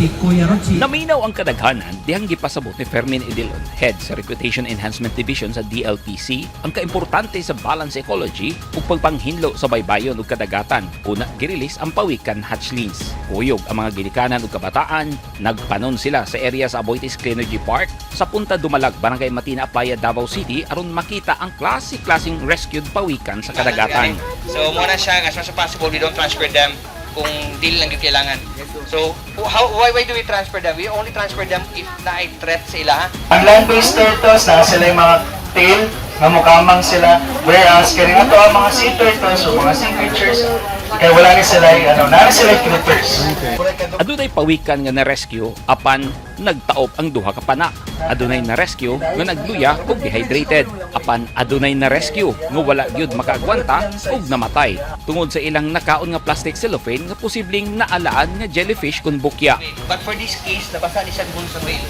si Kuya Rochi. Naminaw ang kadaghanan dihang gipasabot ni Fermin Idilon, head sa Reputation Enhancement Division sa DLTC, ang kaimportante sa balance ecology ug pagpanghinlo sa baybayon ug kadagatan. Una, girilis ang pawikan hatchlings. Kuyog ang mga ginikanan ug kabataan, nagpanon sila sa area sa Aboitiz Cleanergy Park sa Punta Dumalag, Barangay Matina, Playa, Davao City aron makita ang klase-klaseng rescued pawikan sa kadagatan. So muna siya as much as possible we don't transfer them kung dili lang yung kailangan. So how why why do we transfer them? We only transfer them if na ay threat sa ila. Ang land-based turtles, na sila yung mga tail, nga mukamang sila. Whereas, kaya nga to ang mga sea turtles o mga sea creatures, kaya wala ni sila yung, ano, nari sila yung critters. Adunay pawikan nga na-rescue apan nagtaop ang duha ka pana. Adunay na-rescue nga nagluya ug dehydrated. Apan adunay na-rescue nga wala gyud makaagwanta ug namatay tungod sa ilang nakaon nga plastic cellophane nga posibleng naalaan nga jellyfish kun bukya. But for this case, nabasa ni siya sa whale.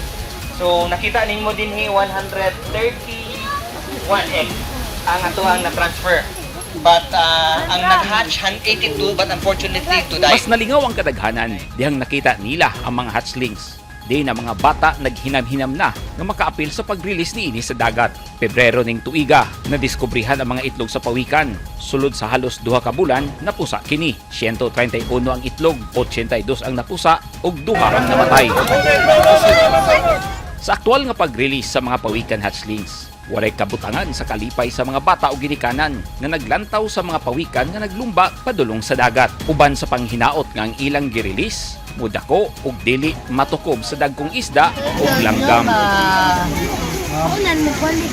So nakita ninyo din hi 131 egg ang ato ang na-transfer. But uh, ang nag-hatch 82 but unfortunately to die. Mas nalingaw ang kadaghanan dihang nakita nila ang mga hatchlings. Di na mga bata naghinam-hinam na nga makaapil sa pag-release ni ini sa dagat. Pebrero ning tuiga, nadiskubrihan ang mga itlog sa pawikan. Sulod sa halos duha ka bulan, napusa kini. 131 ang itlog, 82 ang napusa, ug duha ang namatay. Sa aktual nga pag-release sa mga pawikan hatchlings, walay kabutangan sa kalipay sa mga bata o ginikanan nga naglantaw sa mga pawikan nga naglumba padulong sa dagat. Uban sa panghinaot nga ang ilang girilis, mudako ug dili matukob sa dagkong isda ug langgam. Unan mo balik